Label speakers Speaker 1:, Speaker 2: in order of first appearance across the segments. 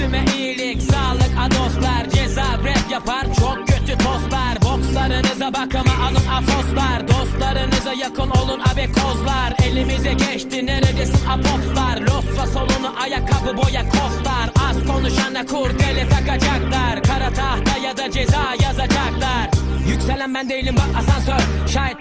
Speaker 1: Üzerime iyilik, sağlık, adoslar Ceza rap yapar, çok kötü tostlar. Bokslarınıza bakıma alın afoslar. Dostlarınıza yakın olun abekozlar Elimize geçti neredesin apopslar Losra solunu ayakkabı boya kostar Az konuşana kurdele takacaklar. Kara tahta ya da ceza yazacaklar. Yükselen ben değilim bak asansör. Şayet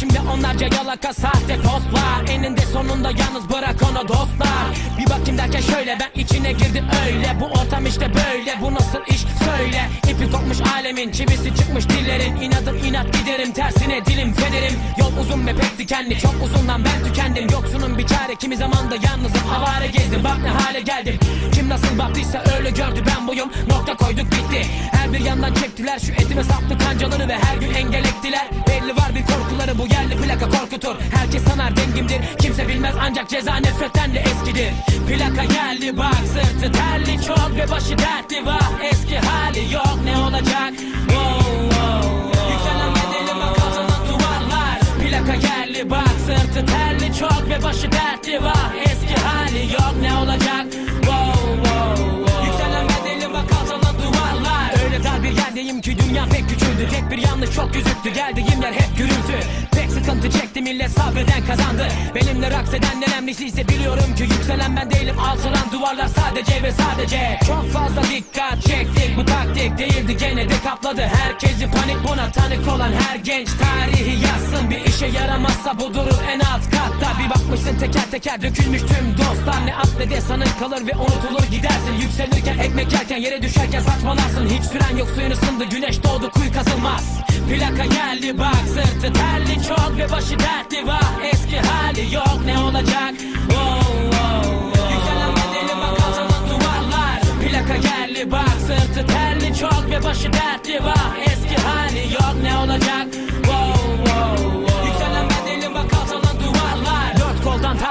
Speaker 1: Peşimde onlarca yalaka sahte postlar Eninde sonunda yalnız bırak onu dostlar. Bir bakayım derken şöyle ben içine girdim öyle. Bu ortam işte böyle bu nasıl iş söyle. İpi kopmuş alemin çivisi çıkmış dillerin. İnadım inat giderim tersine dilim federim. Yol uzun ve pek dikenli çok uzundan ben tükendim. Yoksunun bir çare kimi zaman da yalnızım. Avare gezdim Bak ne hale geldim. Kim nasıl baktıysa öyle gördü ben buyum. Nokta koyduk bitti. Her bir yandan çektiler şu etime saplı kancaları Ve her gün korkutur Herkes sanar dengimdir. Kimse bilmez ancak ceza nefretten de eskidir. Plaka geldi bak sırtı terli çok Ve başı dertli. Vah eski hali yok ne olacak? Wow, wow, wow. Yükselen bedeli bak altına duvarlar. Plaka geldi bak sırtı terli çok Ve başı dertli. Vah eski hali yok ne olacak? Wow, wow, gözüktü geldiğim yer hep gürültü. Pek sıkıntı çekti millet sabreden kazandı. Benimle raks eden önemlisi biliyorum ki Yükselen ben değilim. Alçalan duvarlar sadece ve sadece. Çok fazla dikkat çektik bu taktik değildi gene de kapladı. Herkesi panik buna tanık olan her genç tarihi yazsın. Bir işe yaramazsa bu durur en bakmışsın teker teker dökülmüş tüm dostlar. Ne at ne de sanın kalır ve unutulur gidersin. Yükselirken ekmek yerken yere düşerken saçmalarsın. Hiç süren yok suyun ısındı güneş doğdu kuyu kazılmaz. Plaka geldi bak sırtı terli çok ve başı dertli. Vah Eski hali yok ne olacak? Wow, wow, wow. Yükselen bedeli bak altına duvarlar. Plaka geldi bak sırtı terli çok ve başı dertli. Vah Eski hali yok ne olacak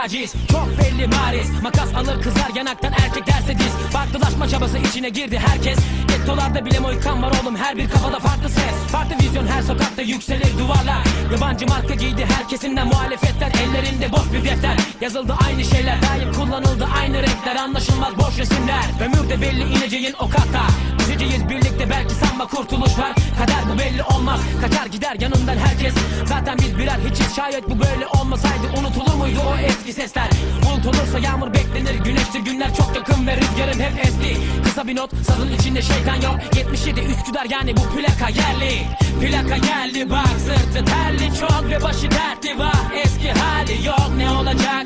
Speaker 1: taciz çok belli bariz. Makas alır kızar yanaktan erkek derse diz. Farklılaşma çabası içine girdi herkes. Gettolarda bile moykan var oğlum. Her bir kafada farklı ses. Farklı vizyon her sokakta yükselir duvarlar. Yabancı marka giydi her kesimden muhalefetler. Ellerinde boş bir defter. Yazıldı aynı şeyler. Daim kullanıldı aynı renkler. Anlaşılmaz boş resimler. Ömürde belli ineceğin o kata. Düşeceğiz birlikte belki sanma kurtuluş var. Kader bu belli olmaz. Kaçar gider yanından herkes. Zaten biz birer hiçiz. Şayet bu böyle olmasaydı eski sesler. Bulut olursa yağmur beklenir. Güneştir günler çok yakın ve rüzgarım hep esti. Kısa bir not sazın içinde şeytan yok. 77 Üsküdar yani bu plaka yerli. Plaka geldi bak sırtı terli çok ve başı dertli. Vah Eski hali yok ne olacak